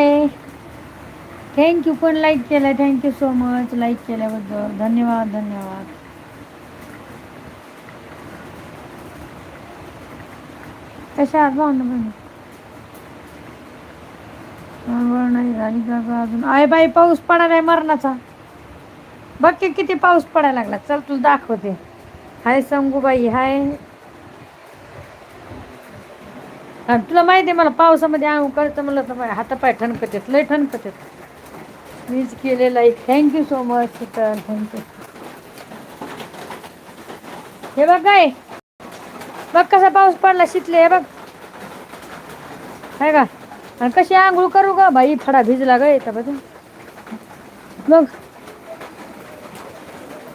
हाय thank you पण like केलं thank you so much like केल्याबद्दल. धन्यवाद धन्यवाद. कशा आहात भावना बहिणी? नाही झाली का अजून? आहे बाई पाऊस पडायला आहे मरणाचा. बघ की किती पाऊस पडायला लागला. चल तुला दाखवते. हाय संगूबाई हाय. आणि तुला माहिती आहे मला पावसामध्ये आंघोळ करतं म्हणलं तर माझ्या हातापाय ठणकत येत लय ठणकत आहेत. मीच केलेलं आहे. Thank you so much Sheetal thank you हे बघ काय. बघ कसा पाऊस पडला शितले हे बघ. आहे का? आणि कशी आंघोळ करू का बाई फडा भिजला ग येता बघ. मग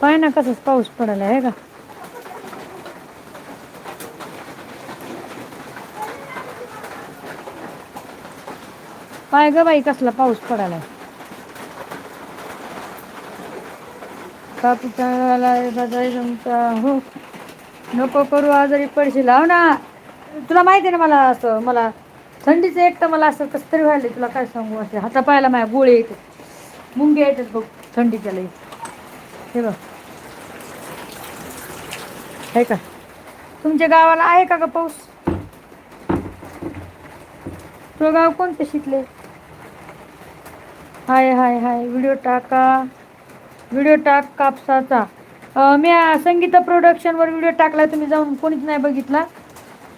पाय ना कसाच पाऊस पडला आहे का? पाय ग बाई कसला पाऊस पडायला कापूचा हो नको करू आजारी पडशील. हो ना. तुला माहिती आहे ना मला असं मला थंडीचं एक तर मला असं कसं तरी व्हायला तुला काय सांगू असे. हातापायाला माझ्या गोळे येतात. मुंगे येतात बघ थंडीच्या लई. हे बघ. आहे का? तुमच्या गावाला आहे का ग पाऊस? तुझं गाव कोणते शिकले हाय हाय हाय. व्हिडिओ टाका. व्हिडिओ टाक कापसाचा. मी संगीता प्रोडक्शनवर व्हिडिओ टाकलाय तुम्ही जाऊन कोणीच नाही बघितला.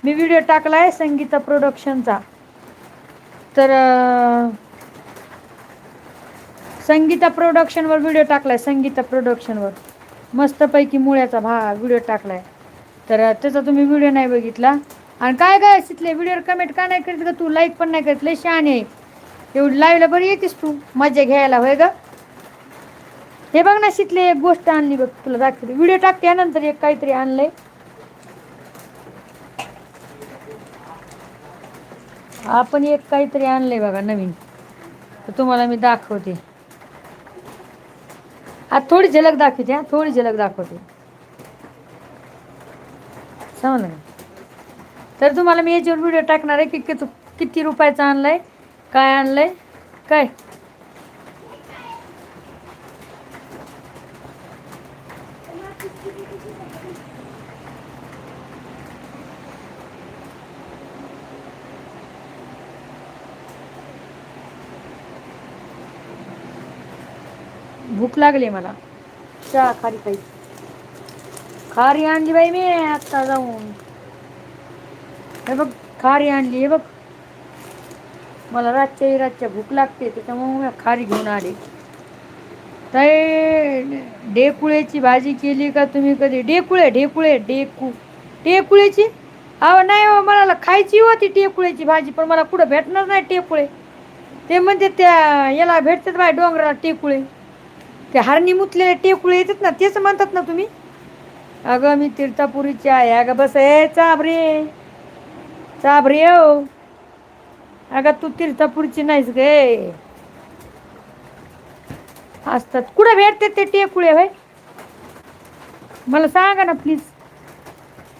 मी व्हिडिओ टाकला आहे संगीता प्रोडक्शनचा तर संगीता प्रोडक्शनवर व्हिडिओ टाकलाय संगीता प्रोडक्शनवर मस्तपैकी मुळ्याचा भा व्हिडिओ टाकलाय. तर त्याचा तुम्ही व्हिडिओ नाही बघितला. आणि काय काय तिथले व्हिडिओवर कमेंट का नाही करीत का तू? लाईक पण नाही करीत. लय शहाणी आहे. एवढी लाईव्हला बरं येतेस तू. मजा घ्यायला होय ग. हे बघ ना शितले एक गोष्ट आणली बघ तुला दाखवते. व्हिडिओ टाकते नंतर एक काहीतरी आणलंय. आपण एक काहीतरी आणलंय बघा नवीन. तर तुम्हाला मी दाखवते. आता थोडी झलक दाखवते हा थोडी झलक दाखवते. समजलं तर तुम्हाला मी याच्यावर व्हिडिओ टाकणार आहे की किती रुपयाचा आणलाय? काय आणलंय? काय? भूक लागली मला. चहा खारी काही खारी आणली बाई मी आत्ता जाऊन. हे बघ खारी आणली हे बघ. मला रातच्या रातच्या भूक लागते त्याच्यामुळे मी खारी घेऊन आले. ताई डेकुळेची भाजी केली का तुम्ही कधी? डेकुळे ढेकुळे डेकू टेकुळेची अहो नाही हो मला खायची होती टेकुळेची भाजी पण मला कुठं भेटणार नाही टेकुळे ते म्हणजे त्या याला भेटतात बाय डोंगराला टेकुळे ते हरणी मुतलेले टेकुळे येतात ना तेच म्हणतात ना तुम्ही? अगं मी तीर्थापुरीची आहे. अगं बस ए चाबरे चाबरे हो अगं तू तीर्थापूरची नाहीस गे. असतात. कुठं भेटते ते टेकुळे भाई मला सांगा ना प्लीज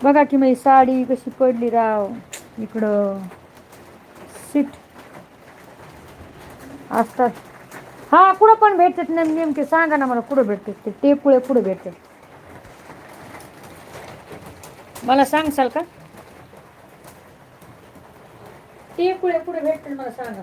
बघा की माझी साडी कशी पडली राव इकडं. सीट असतात. हा कुठं पण भेटतात ना नेमके सांगा ना मला कुठं भेटतात ते. टेकुळे कुठं भेटतात? मला सांगसाल का? ते पुढे पुढे भेटतील मला सांगा.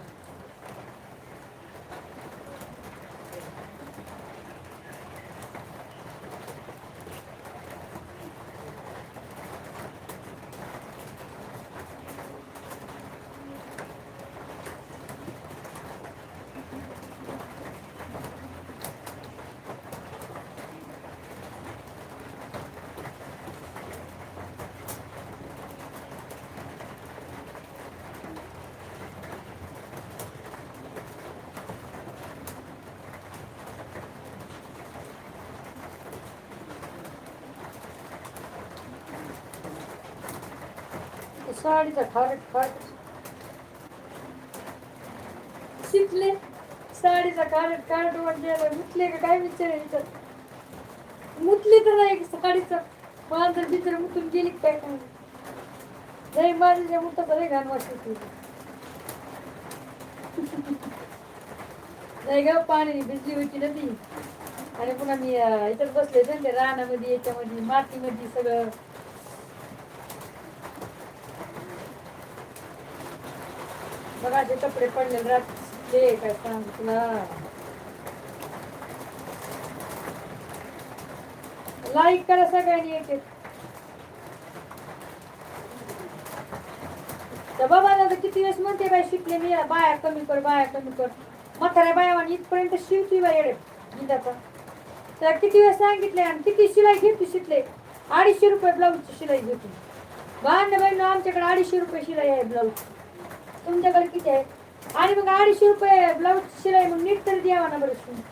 साडीचा खारट खारट शिकले साडीचा कारट कारट वाटलेला मुतले का काय विचारायचं मुतले तर नाही साडीचा मला तर मुतून गेली काय काय नाही माझ्या मुतात लय घाण वाटते नाही ग पाणी भिजली होती ना ती आणि पुन्हा मी इथं बसले होते रानामध्ये याच्यामध्ये मातीमध्ये सगळं. बघा जे कपडे पडले रात्री काय सांग तुला लाईक करा सगळ्यांनी एक तर बाबा दादा किती वेळेस म्हणते बाय शिकले मी बाया कमी कर बाया कमी कर. म्हाताऱ्या बाया आणि इथपर्यंत शिवती बाई येडे गीताचा. तर किती वेळेस सांगितले आणि किती शिलाई घेतली शिकले? अडीचशे रुपये ब्लाऊजची शिलाई घेतली. बाय बहिण आमच्याकडे अडीचशे रुपये शिलाई आहे ब्लाऊज तुमच्याकडे किती आहे? आणि मग अडीचशे रुपये ब्लाऊज शिलाई मग नीट तरी द्यावा ना बरं तुम्ही.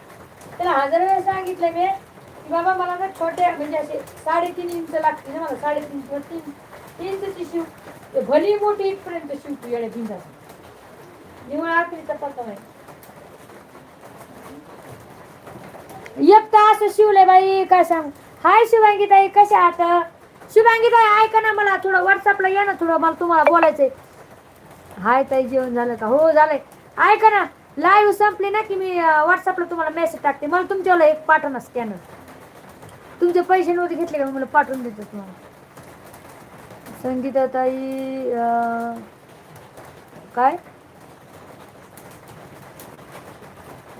त्याला हजार वेळा सांगितलं मी की बाबा मला ना छोटे म्हणजे असे साडेतीन इंच लागते ना मला साडेतीन किंवा तीन इंचची शिव भली मोठी इथपर्यंत शिवतो येणे भिंगाचा निवळ आखरीचा पत्ता नाही. एक तर असं शिवलंय बाई काय सांग? हाय शिवांगी ताई कशा आता शिवांगी ताई ऐका ना मला थोडं व्हॉट्सअपला या ना थोडं मला तुम्हाला बोलायचंय. हाय ताई जेवण झालं का? हो झालंय. ऐका ना लाईव्ह संपली ना की मी व्हॉट्सअपला तुम्हाला मेसेज टाकते. मला तुमच्यावाला एक पाठवा स्कॅनर तुमचे पैसे नव्हते घेतले का? मला पाठवून देतो तुम्हाला. संगीता ताई काय?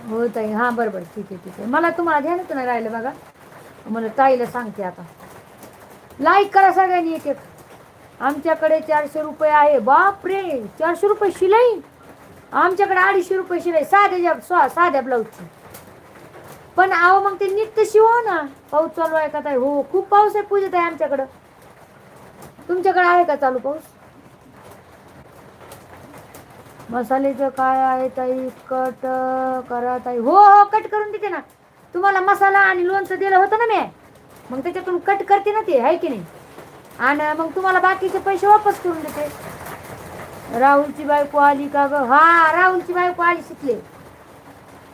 हो ताई हां बरं बरं ठीक आहे ठीक आहे. मला तुम्हाला ध्यानात नाही राहिलं बघा. मला ताईला सांगते आता. लाईक करा सगळ्यांनी एक एक आमच्याकडे चारशे रुपये आहे. बापरे चारशे रुपये शिलाई? आमच्याकडे अडीचशे रुपये शिलाई साध्या स्वा- साध्या ब्लाऊजची पण आहो मग ते नीट तर हो ना. पाऊस चालू आहे का ताई? हो खूप पाऊस आहे पूजेत आहे आमच्याकडं. तुमच्याकडे आहे का चालू पाऊस? मसाल्याचं काय आहे ताई? कट करा ताई. हो हो कट करून देते ना. तुम्हाला मसाला आणि लोणचं दिलं होतं ना मी. मग त्याच्यातून कट करते ना ते आहे की नाही? आणि मग तुम्हाला बाकीचे पैसे वापस करून देते. राहुलची बायको आली का ग? हा राहुलची बायको आली शिकले.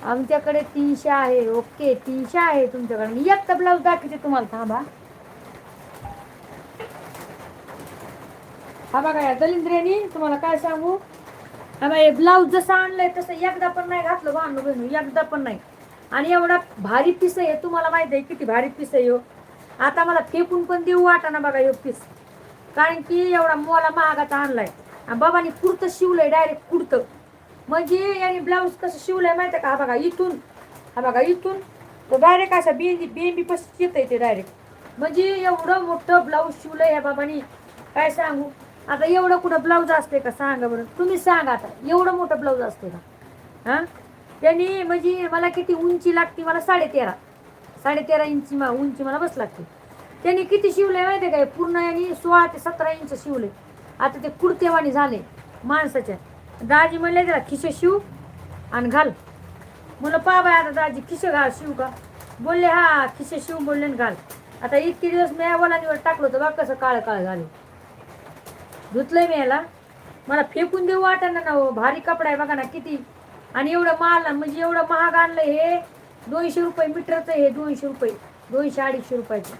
आमच्याकडे तीनशे आहे. ओके तीनशे आहे तुमच्याकडे. मी एक ब्लाऊज दाखवते तुम्हाला. थांबा. हा बघा या दलिंद्रेनी तुम्हाला काय सांगू? हा हे ब्लाऊज जसं आणलंय तसं एकदा पण नाही घातलं भांडू बहिणू एकदा पण नाही. आणि एवढा भारी पीस आहे तुम्हाला माहीत आहे किती भारी पीस आहे हो. आता मला फेकून पण देऊ वाटाना बघा एक पीस कारण की एवढा मोला महागाचा आणलाय. आणि बाबांनी कुर्तं शिवलंय डायरेक्ट कुर्तं. म्हणजे यांनी ब्लाऊज कसं शिवलंय माहिती आहे का? हा बघा इथून. हा बघा इथून. तो डायरेक्ट असा बेंदी बेंबी पस येत ते डायरेक्ट म्हणजे एवढं मोठं ब्लाऊज शिवलंय ह्या बाबांनी. काय सांगू? आता एवढं कुठं ब्लाऊज असते का? सांगा बरं. तुम्ही सांगा आता. एवढं मोठं ब्लाऊज असते का? हां? त्यांनी म्हणजे मला किती उंची लागते? मला साडेतेरा. साडेतेरा इंची मा उंची मला बस लागते. त्यांनी किती शिवले माहिती आहे काय पूर्ण यांनी सोळा ते सतरा इंच शिवले आता ते कुडतेवाणी झाले माणसाच्या. दाजी म्हणले त्याला खिशे शिव आणि घाल. म्हणलं पा बाय आता दाजी खिशे घाल शिव का? बोलले हा खिशे शिव बोलले आणि घाल. आता इतके दिवस मी वलांनीवर टाकलं होतं बा कसं काळ काळ झाले. धुतलंय मी याला. मला फेकून देऊ वाटाणा ना हो. भारी कपडा आहे बघा ना किती. आणि एवढं माल म्हणजे एवढं महाग आणलं हे. दोनशे रुपये मीटरचं हे दोनशे रुपये दोनशे अडीचशे रुपयाचं.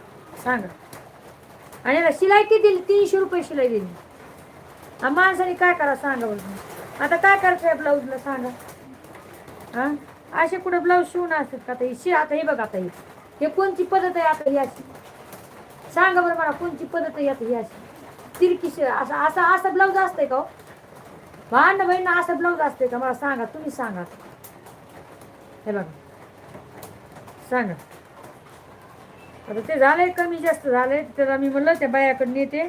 सांगा. आणि याला शिलाई किती दिली? तीनशे रुपये शिलाई दिली. हा माणसाने काय करा सांगा बरं आता काय करायचं आहे ब्लाऊजला सांगा. हा? असे कुठे ब्लाऊज शिवून असतात का आता? हे शि आता हे बघा आता हे. हे कोणची पद्धत आहे आता ही अशी? सांगा बरं मला कोणची पद्धत आहे आता ही अशी? तिरकी शि असं असं असं ब्लाऊज असतंय का हो? भांड बहिण असं ब्लाऊज असतंय का? मला सांगा तुम्ही सांगा. हे बघा. सांगा. आता ते झालंय कमी जास्त झालंय त्याला मी म्हणलं त्या बायाकडे नेते.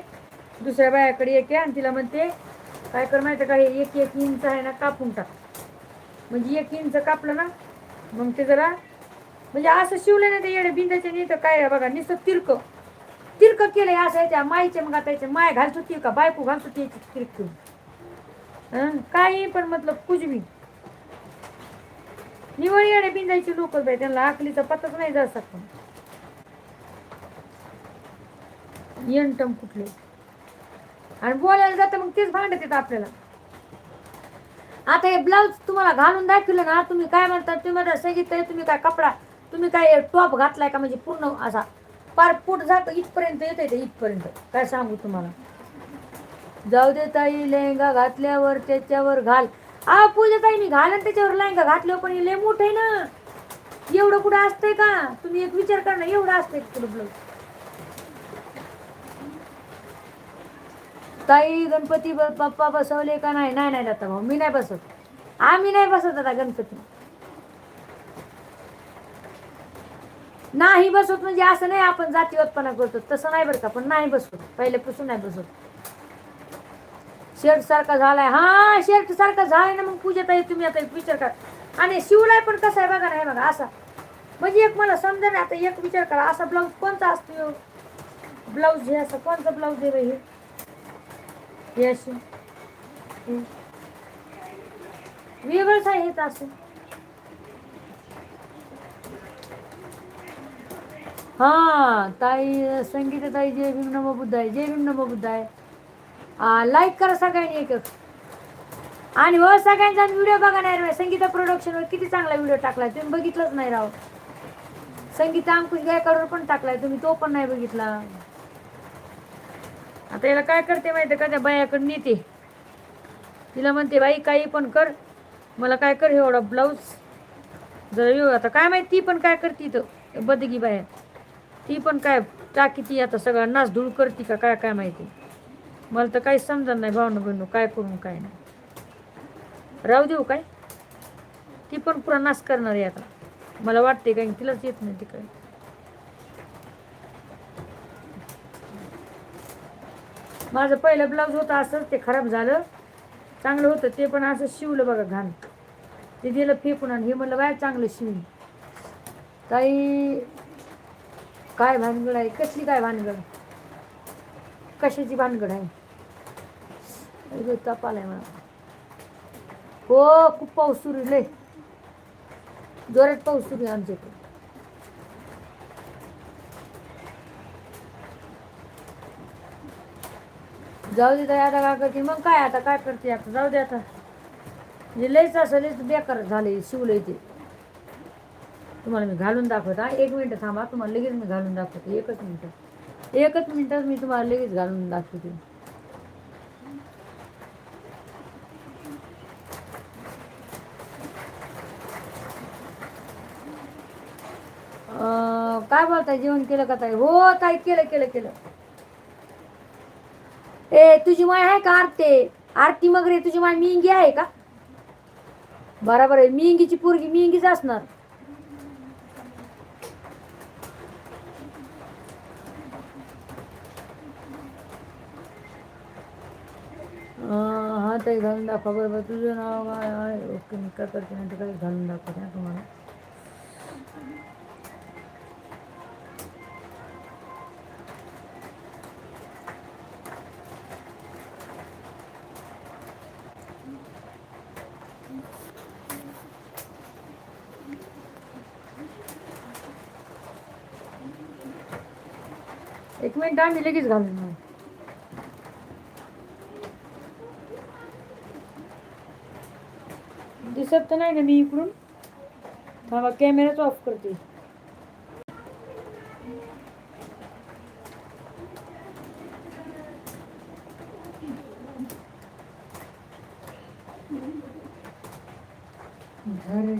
दुसऱ्या बायाकडे येते आणि तिला म्हणते काय कर माहिती का हे एक एक इंच आहे ना कापून टाक. म्हणजे एक इंच कापलं ना मग ते जरा म्हणजे असं शिवलं ना ते येडे बिंदाचे नाही तर काय बघा नुसतं तिरक. तिरक केलंय असं त्या माईचे मग आता याच्या माय घालतो तिरका का बायको घालतो ती तिरक. काही पण मतलब कुजवी निवळी निवड येडे बिंदायची लोक बाई त्यांना आकलीचा पत्ताच नाही जात शकतो यंटम कुठले? आणि बोलायला जातं मग तेच भांडत येतं आपल्याला. आता हे ब्लाऊज तुम्हाला घालून दाखवलं ना तुम्ही काय म्हणता तुम्ही म्हणता सांगितलंय तुम्ही काय कपडा तुम्ही काय टॉप घातलाय का म्हणजे पूर्ण असा पार पोट जात इथपर्यंत येते ते इथपर्यंत. काय सांगू तुम्हाला? जाऊ दे ताई लेहंगा घातल्यावर त्याच्यावर घाल. आ पूजा ताई मी घालन त्याच्यावर लहंगा घातल्यावर पण लय मोठं आहे ना. एवढं कुठं असतंय का? तुम्ही एक विचार करा ना एवढं असतंय का कुठं ब्लाऊज ताई गणपती ब- बाप्पा बसवले का नाही? नाही नाही आता भाऊ मी नाही बसवत. आम्ही नाही बसवत आता गणपती. नाही बसवत म्हणजे असं नाही आपण जातीवतपणा करतो तसं नाही बरं का पण नाही बसवत. पहिल्यापासून नाही बसवत. शर्ट सारखा झालाय. हा शर्ट सारखा झालाय ना मग पूजेत आहे तुम्ही आता एक विचार करा. आणि शिवलाय पण कसा आहे बघा नाही बघा असा. म्हणजे एक मला समजा नाही आता एक विचार करा असा ब्लाऊज कोणता असतो? ब्लाऊज हे असं कोणता ब्लाऊज आहे हे? हे असे. वेगळंच आहे हे असं. हा ताई संगीता ताई जय भीम नमोबुद्ध आहे जय भीम नमो बुद्ध आहे लाईक करा सगळ्यांनी एक. आणि हो सगळ्यांचा व्हिडिओ बघा नाही रे संगीता प्रोडक्शनवर किती चांगला व्हिडिओ टाकलाय. तुम्ही बघितलंच नाही राव. संगीता अंकुश गायकवाडवर पण टाकलाय. तुम्ही तो पण नाही बघितला. आता याला काय करते माहिती का? त्या बायाकडे नेते. तिला म्हणते बाई काही पण कर. मला काय कर? एवढा ब्लाऊज जर येऊ. आता काय माहिती ती पण काय करते इथं? बदगी बाया. ती पण काय टाकी ती आता सगळं नाच धूळ करते का? काय काय माहिती? मला तर काही समजत नाही भावना बहिणू काय करून काय नाही. राहू देऊ काय? ती पण पुरा नाश करणार आहे आता. मला वाटते काय तिलाच येत नाही तिकडे. माझं पहिलं ब्लाऊज होतं असंच ते खराब झालं. चांगलं होतं ते पण असं शिवलं बघा घाण. ते दिलं फेकून आणि हे म्हणलं बाय चांगलं शिवून. ताई काय भानगड आहे? कसली काय भानगड? कशाची भानगड आहे? ताप आलाय मला हो खूप पाऊस सुरू लय जोरात पाऊस सुरू आहे आमच्या इकडे जाऊ दे ताई आता काय करते मग काय आता काय करते आता जाऊ दे आता म्हणजे लयच असं लयच बेकार झाले शिवलंय ते तुम्हाला मी घालून दाखवत हा एक मिनटं थांबा तुम्हाला लगेच मी घालून दाखवते एकच मिनटं एकच मिनटं मी तुम्हाला लगेच घालून दाखवते काय बोलताय? जेवण केलं का ताई? हो ताई केलं केलं केलं. ए तुझी माय आहे का आरती? आरती मग रे तुझी माय मिंगी आहे का? बरोबर आहे. मिंगीची पोरगी मिंगीच असणार. हा ताई घालून दाखवा. बरोबर तुझं नाव काय आहे? ओके मी काय करते? नाही घालून दाखवते तुम्हाला. मिनिट आम्ही लगेच घालून येऊ. दिसत तर नाही ना मी इकडून? थांबा कॅमेराच ऑफ करते. घर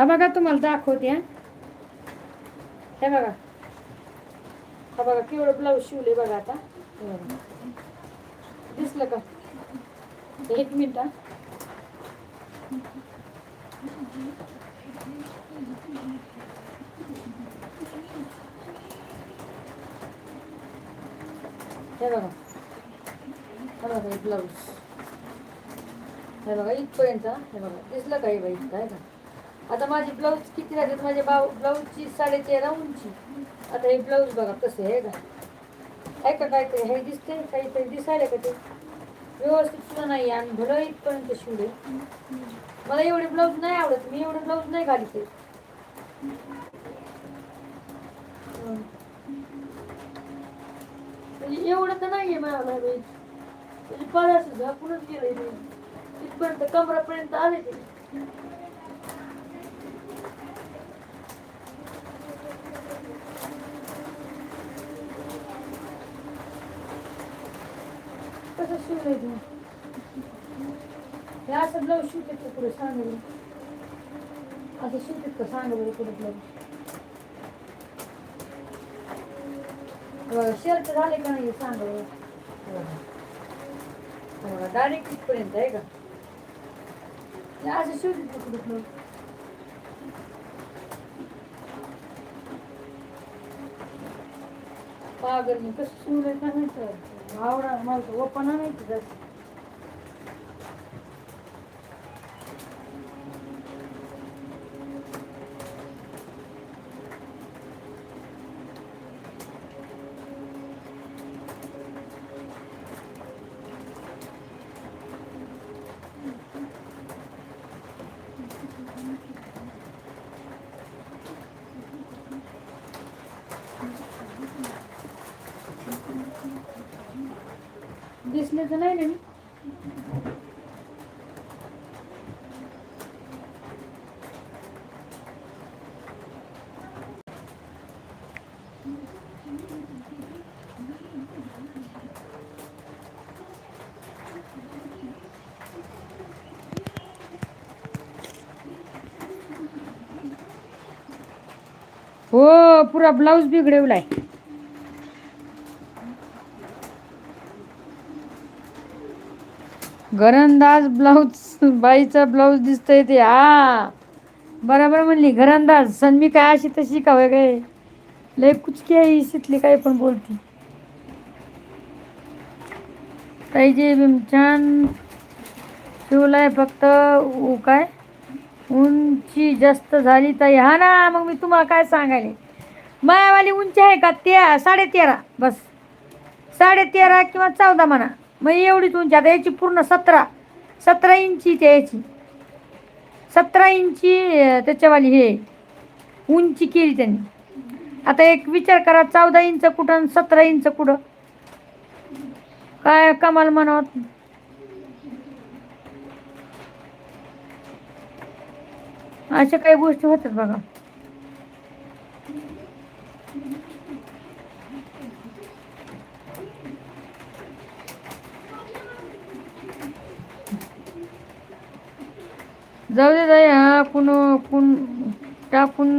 हा बघा तुम्हाला दाखवते हा. हे बघा. हा बघा केवढं ब्लाऊज शिवले बघा आता. दिसलं का? एक मिनिट हे. बघा. हा बघा ब्लाऊज हे बघा इथपर्यंत हे बघा दिसलं का हे बाई? काय का? आता माझी ब्लाऊज किती राहते माझ्या बाऊ ब्लाऊजची साडेतेरा उंची. आता हे ब्लाऊज बघा कसं आहे का आहे का ते हे दिसते काहीतरी दिसायला का ते? व्यवस्थित सुद्धा नाही आणि भलं इथपर्यंत शिवले मला एवढे ब्लाऊज नाही आवडत. मी एवढे ब्लाऊज नाही घाली ते म्हणजे एवढं तर म्हणजे नाही मला बाई. म्हणजे फार झाकूनच गेलंय ते इथपर्यंत कमरापर्यंत आले ते. कसं शिवलंय तू. हे असं ब्लाऊज शिवते का पुढे सांग बरं. असं शिवतात का सांग बरं पुढे ब्लाऊज शर्ट झाले का नाही सांग बरं डायरेक्ट इथपर्यंत आहे का? हे असं शिवते का पुढे ब्लाऊज पागल मी कसं शिवलंय का नाही આવડા અમારે તો ઓપન નહીં नाही नाही ना मी. हो पुरा ब्लाऊज बिघडवलाय. घरंदाज ब्लाऊज बाईचा ब्लाऊज दिसतंय ते. हा. बरोबर म्हणली घरंदाज. सन्मी काय अशी तशी का वगैरे? लय कुचकी आहे ही काय पण बोलती. पाहिजे बिम छान शिवलाय फक्त उ- काय? उंची जास्त झाली ताई. हा ना मग मी तुम्हाला काय सांगायले? मायावाली उंची आहे का? त्या साडे तेरा बस. साडे तेरा किंवा चौदा म्हणा. मग एवढीच उंची आता याची पूर्ण सतरा सतरा इंची त्या याची. सतरा इंची त्याच्यावाली हे उंची केली त्यांनी. आता एक विचार करा चौदा इंच कुठं आणि सतरा इंच कुठं? काय कमाल म्हणावत अशा काही गोष्टी होतात बघा. जाऊ दे जाई हा कुण कुण टाकून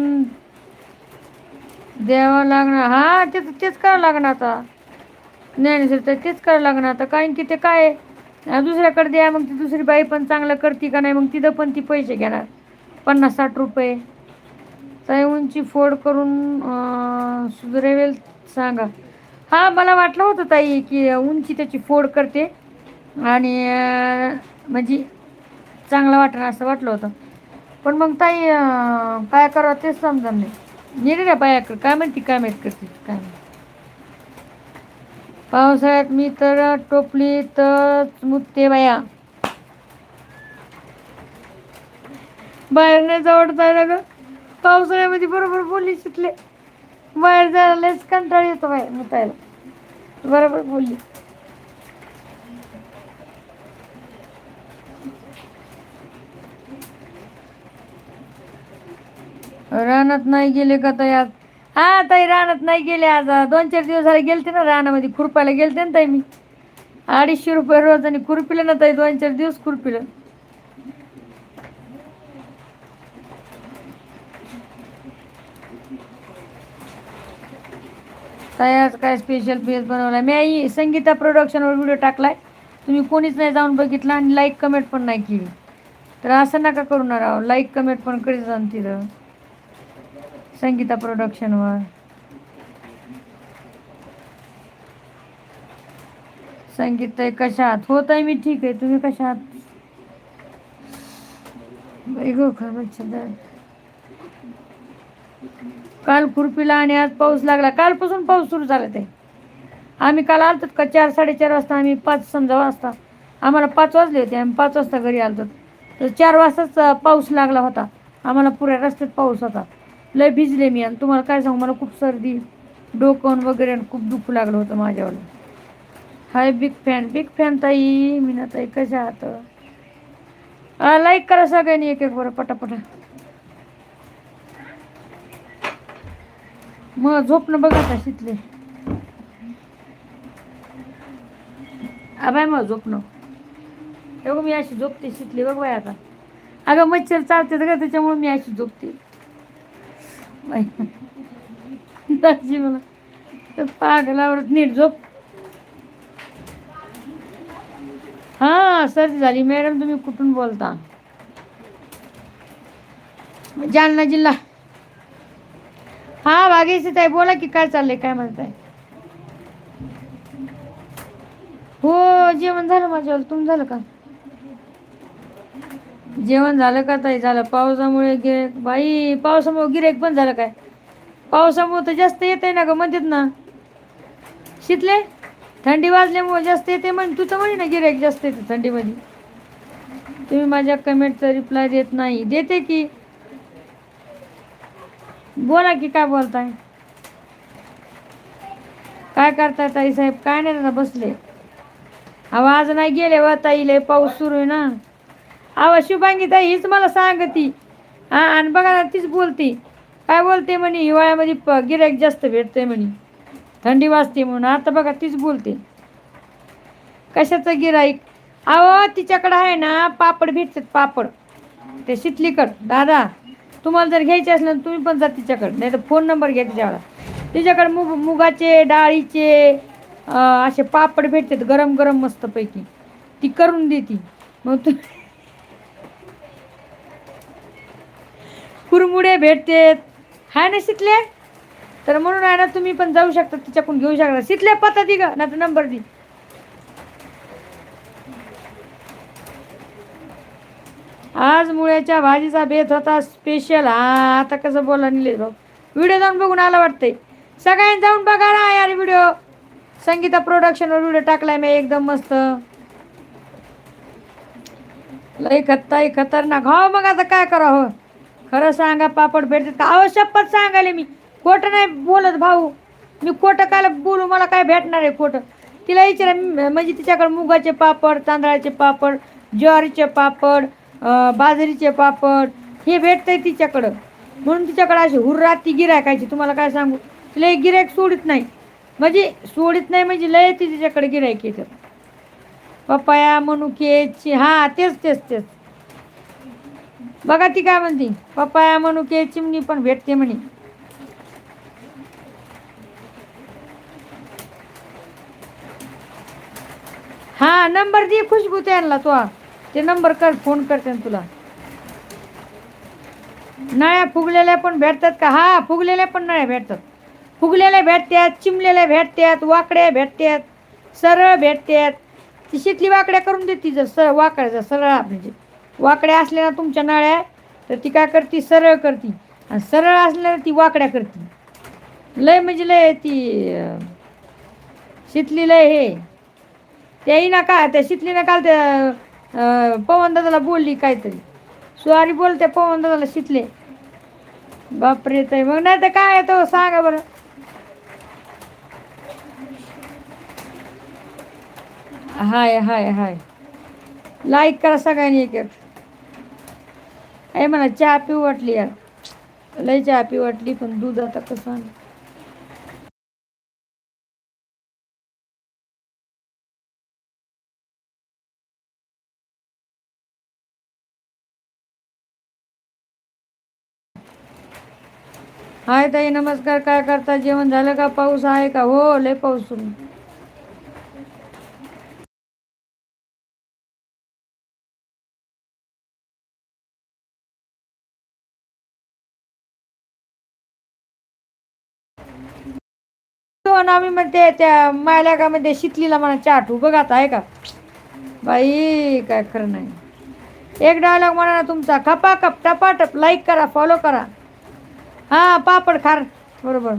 द्यावं लागणार. हा तेच तेच करावं लागणार आता. ज्ञानेश्वर तर तेच करावं लागणार आता. कारण की ते काय आहे, दुसऱ्याकडे द्या मग ती दुसरी बाई पण चांगलं करते का नाही? मग तिथं पण ती पैसे घेणार. पन्नास साठ रुपये. ताई उंची फोड करून अं, सांगा. हा मला वाटलं होतं ताई की उंची त्याची फोड करते. आणि म्हणजे चांगलं वाटणं असं वाटलं होतं. पण मग ताई अं, काय करावं तेच समजा नाही. नेले ना बायाकडे काय म्हणते काय माहीत करते काय पावसाळ्यात मी तर टोपली तर मुतते बाया. बाहेर नाही जवळता ना ग. पावसाळ्यामध्ये बरोबर बोलली शिकले बाहेर जायला लयच कंटाळ येतो बाय मुतायला. बरोबर बोलली. रानात नाही गेले का ताई आज हा ताई रानात नाही गेले आज. दोन चार दिवस झाले गेलते ना रानामध्ये खुरपायला गेलते ना ताई मी. अडीचशे रुपये रोज आणि खुरपिलं ना ताई दोन चार दिवस खुरपिलं. ताई आज काय स्पेशल पेज बनवलाय? मी आई संगीता प्रोडक्शनवर व्हिडिओ टाकलाय. तुम्ही कोणीच नाही जाऊन बघितला आणि लाईक कमेंट पण नाही केली. तर असं नका करू ना राव. लाईक कमेंट पण करीत जा तिथं. संगीता प्रोडक्शनवर संगीत आहे कशा आहात होत आहे मी ठीक आहे. तुम्ही कशा आहात बाई काल खुरपीला आणि आज पाऊस लागला. कालपासून पाऊस सुरू झाला ते. आम्ही काल आलतो का? चार साडेचार वाजता. आम्ही पाच समजा वाजता. आम्हाला पाच वाजले होते. आम्ही पाच वाजता घरी आलतो. तर चार वाजताच पाऊस लागला होता. आम्हाला पुऱ्या रस्त्यात पाऊस होता. लय भिजले मी आणि तुम्हाला काय सांगू मला खूप सर्दी डोकं वगैरे आणि खूप दुखू लागलं होतं माझ्यावर. Hi big fan big fan ताई मीना ताई कशा आहात? लाईक करा सगळ्यांनी एक एक बरं पटापटा. मग झोपणं बघा का शितले? अबाय मग झोपणं एवढं मी अशी झोपते शितली बघ बाय आता. अगं मच्छर चालते तर का त्याच्यामुळे मी अशी झोपते. दाजी मला. तर पागलावर नीट झोप. हा सर्दी झाली. मॅडम तुम्ही कुठून बोलता? जालना जिल्हा. हा वाघेशी ताई बोला की काय चाललंय काय म्हणताय? हो जेवण झालं माझ्यावर. तुम झालं का? जेवण झालं का ताई? झालं. पावसामुळे गिरेक बाई पावसामुळे गिरेक पण झालं काय? पावसामुळे तर जास्त येत आहे ना ग म्हणतात ना. शितले थंडी वाजल्यामुळे जास्त येते म्हण तू तर म्हणे ना गिरेक जास्त येते थंडीमध्ये. तुम्ही माझ्या कमेंटचा रिप्लाय देत नाही. देते की. बोला की काय बोलताय? काय करताय ताई साहेब? काय नाही ना बसले. अहो आज नाही गेले व ताईले पाऊस सुरू आहे ना. अहो शुभांगीता हीच मला सांगती. हा आणि बघा ना तीच बोलती. काय बोलते म्हणे हिवाळ्यामध्ये प गिऱ्हाईक जास्त भेटते म्हणे. थंडी वाजते म्हणून आता बघा तीच बोलते. कशाचं गिराईक? अहो तिच्याकडं आहे ना पापड भेटतात पापड. ते शितलीकड दादा तुम्हाला जर घ्यायचे असलं तर तुम्ही पण जा तिच्याकडं. नाही तर फोन नंबर घ्या तिच्याकडं. तिच्याकडे मुग मुगाचे डाळीचे असे पापड भेटतात गरम गरम मस्तपैकी. ती करून देते. मग तू कुरमुडे भेटतात. हाय ना शिकले तर म्हणून आहे ना तुम्ही पण जाऊ शकता तिच्याकडून घेऊ शकता. शिकले पत्ता दि ग नाही तर नंबर दी. आज मुळ्याच्या भाजीचा बेत होता स्पेशल हा आता कसं बोला निलेश भाऊ. व्हिडिओ जाऊन बघून आला वाटतंय. सगळ्यांनी जाऊन बघा ना यार व्हिडिओ संगीता प्रोडक्शनवर व्हिडिओ टाकलाय मी एकदम मस्त. लय खत्ता खतरनाक. हो मग आता काय करा हो? खरं सांगा पापड भेटतात का? अहो शपथ सांगायला मी. खोटं नाही बोलत भाऊ. मी खोटं काय बोलू? मला काय भेटणार आहे खोटं? तिला विचारा म्हणजे तिच्याकडे मुगाचे पापड तांदळाचे पापड ज्वारीचे पापड बाजरीचे पापड हे भेटतंय तिच्याकडं. म्हणून तिच्याकडं अशी हुर्राती ती. गिरायकायची तुम्हाला काय सांगू? तिला एक गिरायक सोडित नाही. म्हणजे सोडित नाही म्हणजे लय ती तिच्याकडे गिरायक येतं. पपाया मनुके हां तेच तेच तेच. बघा ती काय म्हणते. पपाया मनुके चिमणी पण भेटते म्हणे. हा नंबर दे खुशबू त्यांना तो. ते नंबर कर फोन करते ना तुला. नळ्या फुगलेल्या पण भेटतात का? हा फुगलेल्या पण नळ्या भेटतात. फुगलेल्या भेटतात चिमलेल्या भेटतात वाकड्या भेटतात सरळ भेटतात. ती शिकली वाकड्या करून देते जर सरळ वाकड्या सरळ म्हणजे. वाकड्या असल्या ना तुमच्या नळ्या तर ती काय करते? सरळ करती. आणि सरळ असल्या ती वाकड्या करते. लय म्हणजे लय ती शितली लय हे. त्याही ना का त्या शितलीनं काल त्या अं, पवन दादाला बोलली काहीतरी. सुवारी बोलते पवन दादाला शितले. बापरे ताई मग नाही तर काय आहे तो? सांगा बरं. हाय हाय हाय. लाईक करा सगळ्यांनी एक एक. आहे मला चहा पिऊ वाटली यार. लय चहा पिऊ वाटली पण दूध आता कसं हाय ताई नमस्कार. काय करता? जेवण झालं का? पाऊस आहे का? हो लय पाऊस तुम्ही आम्ही म्हणते त्या मायल्यागामध्ये शितलीला म्हणा चाटू बघ आता आहे का? बाई काय खरं नाही. एक डायलॉग म्हणा ना तुमचा खपा खप टपाटप लाईक करा फॉलो करा. हा पापड खार बरोबर.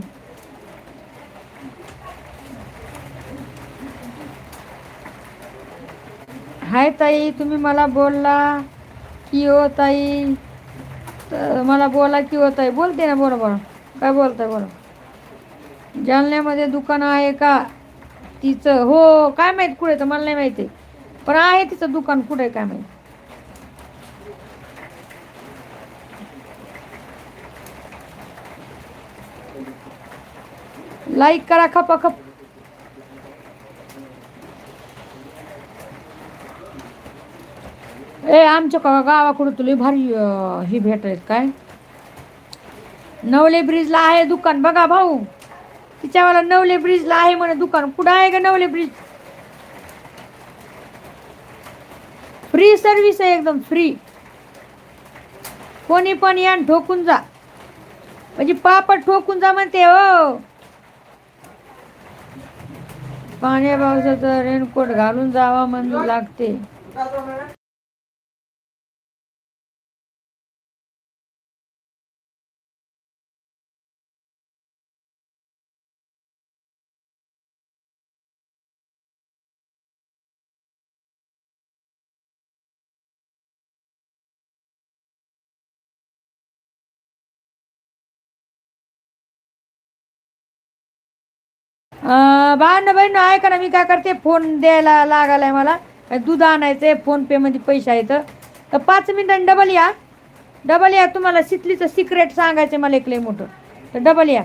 हाय ताई तुम्ही मला बोलला की हो ताई. तर मला बोला की हो ताई बोलते ना बोला बोला काय बोलताय बोला जालन्यामध्ये दुकान आहे का? तिचं हो काय माहीत कुठे तर मला नाही माहिती. पण आहे तिचं दुकान कुठे काय माहीत? लाईक करा खपा खप. ए आमच्या का गावाकडं तुला भारी ही भेट आहेत काय? नवले ब्रिजला आहे दुकान बघा भाऊ. तिच्यावाला नवले ब्रिजला आहे म्हणे दुकान. कुठं आहे का नवले ब्रिज फ्री सर्व्हिस आहे एकदम फ्री कोणी पण या ठोकून जा. म्हणजे पापड ठोकून जा म्हणते हो. पाण्या पावसाचं रेनकोट घालून जावा म्हणून लागते. बाण बहीण ऐका ना मी काय करते फोन द्यायला लागालाय मला. काय दूध आणायचं फोन पे मध्ये पैसे आहेत. तर पाच मिनिटांनी डबल या. डबल या तुम्हाला शितलीचं सिक्रेट सांगायचं मला एक मोठं. तर डबल या.